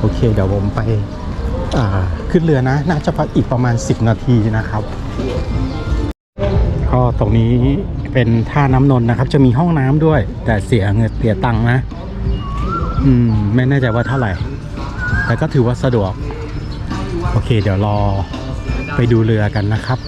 โอเค เดี๋ยวผมไปอ่าขึ้นเรือนะ น่าจะพักอีกประมาณ 10 นาทีนะครับก็ตรงนี้เป็นท่าน้ำนนนะครับ จะมีห้องน้ำด้วย แต่เสียเงินเสียตังค์นะ อืม ไม่แน่ใจว่าเท่าไหร่ แต่ก็ถือว่าสะดวก โอเค เดี๋ยวรอไปดูเรือกันนะครับ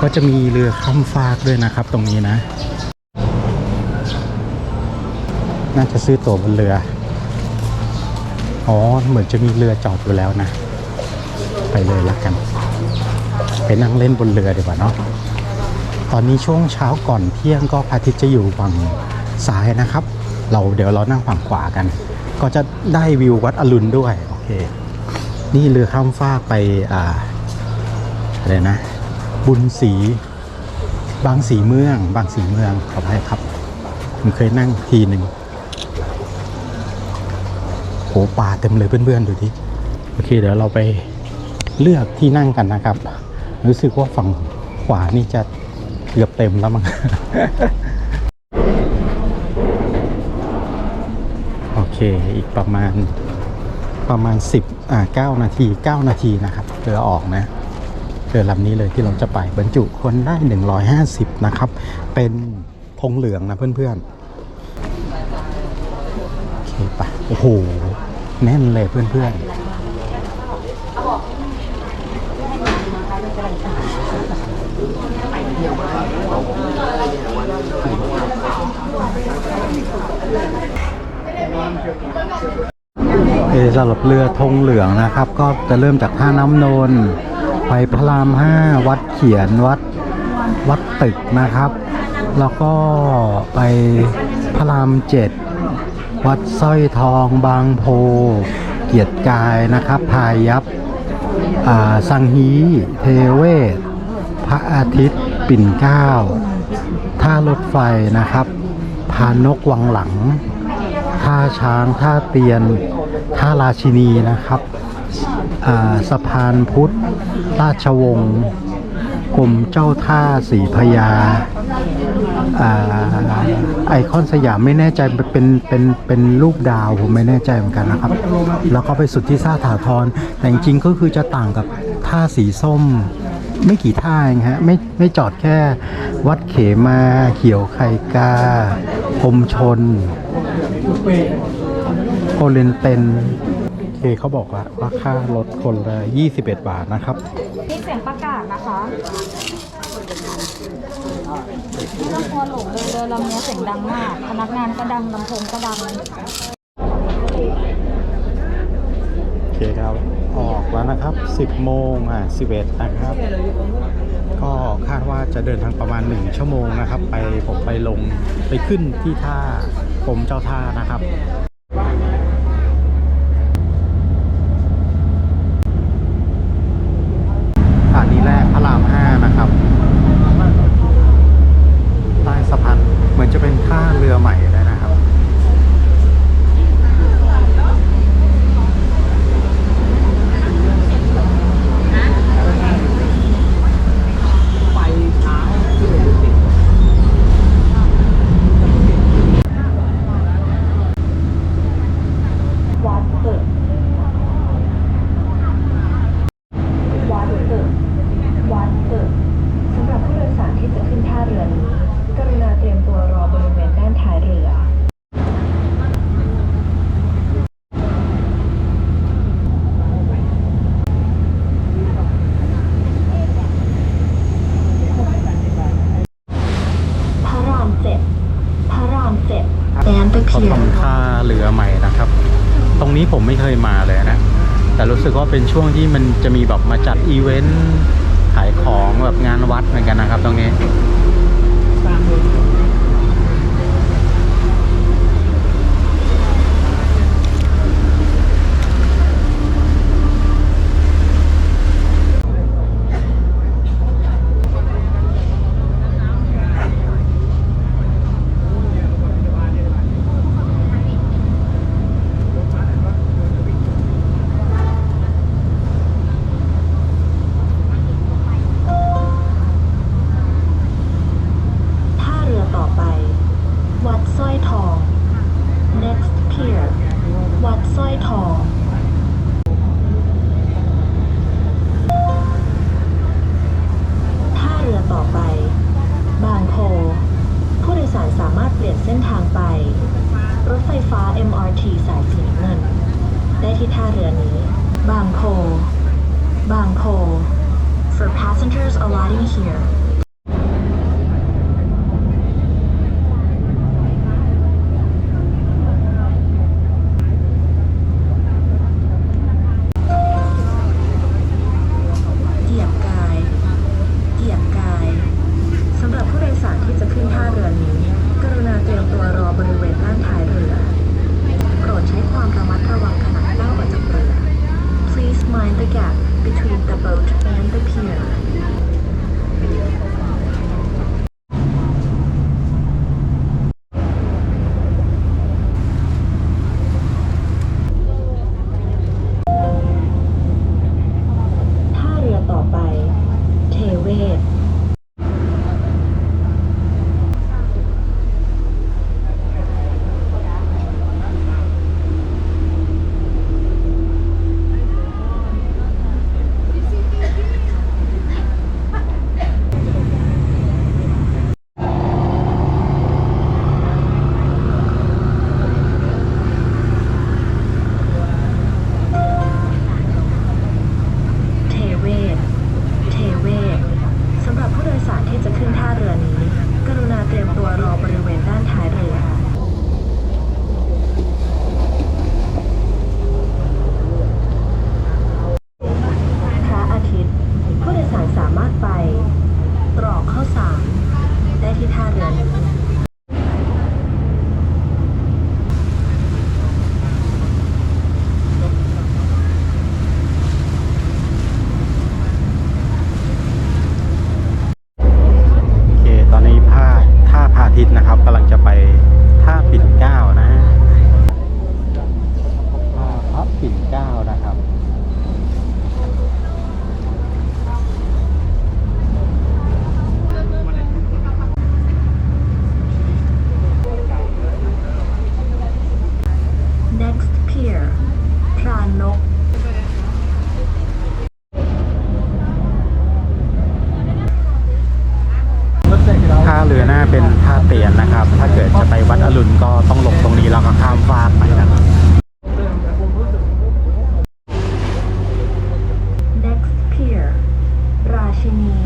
ก็จะมีเรือข้ามฟากด้วยนะครับ ตรงนี้นะ น่าจะซื้อตั๋วบนเรือ อ๋อ เหมือนจะมีเรือจอดอยู่แล้วนะ ไปเลยละกัน ไปนั่งเล่นบนเรือดีกว่าเนาะ ตอนนี้ช่วงเช้าก่อนเที่ยงก็พระอาทิตย์จะอยู่ฝั่งซ้ายนะครับ เราเดี๋ยวเรานั่งฝั่งขวากัน ก็จะได้วิววัดอรุณด้วย โอเค นี่เรือข้ามฟากไปอ่าอะไรนะ บุญศรีบางสีเมือง บางสีเมืองขออภัยครับ ผมเคยนั่งทีหนึ่ง ป่าเต็มเลยเพื่อนๆดูดิโอเค เดี๋ยวเราไปเลือกที่นั่งกันนะครับ รู้สึกว่าฝั่งขวานี่จะเกือบเต็มแล้วมั้งโอเคอีกประมาณประมาณ 10อ่า9นาที 9 นาทีนะครับเรือออกนะเรือลำนี้เลยที่เราจะไปบรรจุคนได้ 150 นะครับ เป็นธงเหลืองนะเพื่อนๆ โอเคปะโอ้โห แน่นเลยเพื่อนๆเอสำหรับเรือธงเหลืองนะครับ ก็จะเริ่มจากท่าน้ำนน ไปพระรามห้าวัดเขียนวัดวัดตึกนะครับ แล้วก็ไปพระรามเจ็ด วัดสร้อยทองบางโพ เกียรติกายนะครับ พายัพอ่าสังฮีเทเวศ พระอาทิตย์ปิ่นเก้าท่ารถไฟนะครับพานกวังหลัง ท่าช้างท่าเตียน ท่าราชินีนะครับสะพานพุทธ ราชวงศ์ กรมเจ้าท่าสีพญาอ่าไอคอนสยามไม่แน่ใจเป็นเป็นเป็นรูปดาวผมไม่แน่ใจเหมือนกันนะครับ แล้วก็ไปสุดที่ท่าถาทรแต่จริงๆก็คือจะต่างกับท่าสีส้มไม่กี่ท่าเองฮะไม่ไม่จอดแค่วัดเขมาเขียวไข่กาพรมชนโอเลนเตนโอเคเขาบอกว่าว่าค่ารถคนละ 21 บาทนะครับมีเสียงประกาศนะคะ ไม่ต้องกลัวหลงเลยเรือลำนี้เสียงดังมาก พนักงานก็ดังลำโพงก็ดัง โอเคครับ ออกแล้วนะครับ 10โมงอะ11นะครับ ก็คาดว่าจะเดินทางประมาณ 1 ชั่วโมงนะครับ ไปผมไปลงไปขึ้นที่ท่ากรมเจ้าท่านะครับ สถานีแรกพระราม 5 นะครับ ใต้สะพานเหมือนจะเป็นท่าเรือใหม่เลยนะครับ วัดตึก วัดตึก วัดตึก สำหรับผู้โดยสารที่จะขึ้นท่าเรือนี้ กรุณาเตรียมตัวรอบริเวณด้านท้ายเรือ พระรามเจ็ดพระรามเจ็ดแดนตะเขาเคียน ทำท่าเรือใหม่นะครับ ตรงนี้ผมไม่เคยมาเลยนะ แต่รู้สึกว่าเป็นช่วงที่มันจะมีแบบมาจัดอีเวนต์ขายของแบบงานวัดเหมือนกันนะครับ ตรงนี้ โต่อไป บางโพผู้โดยสารสามารถเปลี่ยนเส้นทางไป รถไฟฟ้า MRT สายสีน้ำเงิน ได้ที่ท่าเรือนี้ บางโพบางโพ for passengers alighting here ท่าเรือต่อไป เทเวศ cuma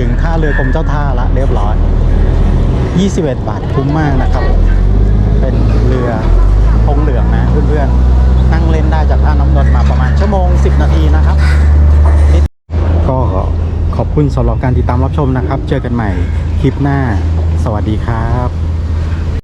ถึงท่าเรือกรมเจ้าท่าละเรียบร้อย 21 บาทคุ้มมากนะครับ เป็นเรือพงเหลืองนะเพื่อนๆ นั่งเล่นได้จากท่าน้ำนนมาประมาณชั่วโมง 10 นาทีนะครับ ก็ขอบคุณสำหรับการติดตามรับชมนะครับ เจอกันใหม่คลิปหน้า สวัสดีครับ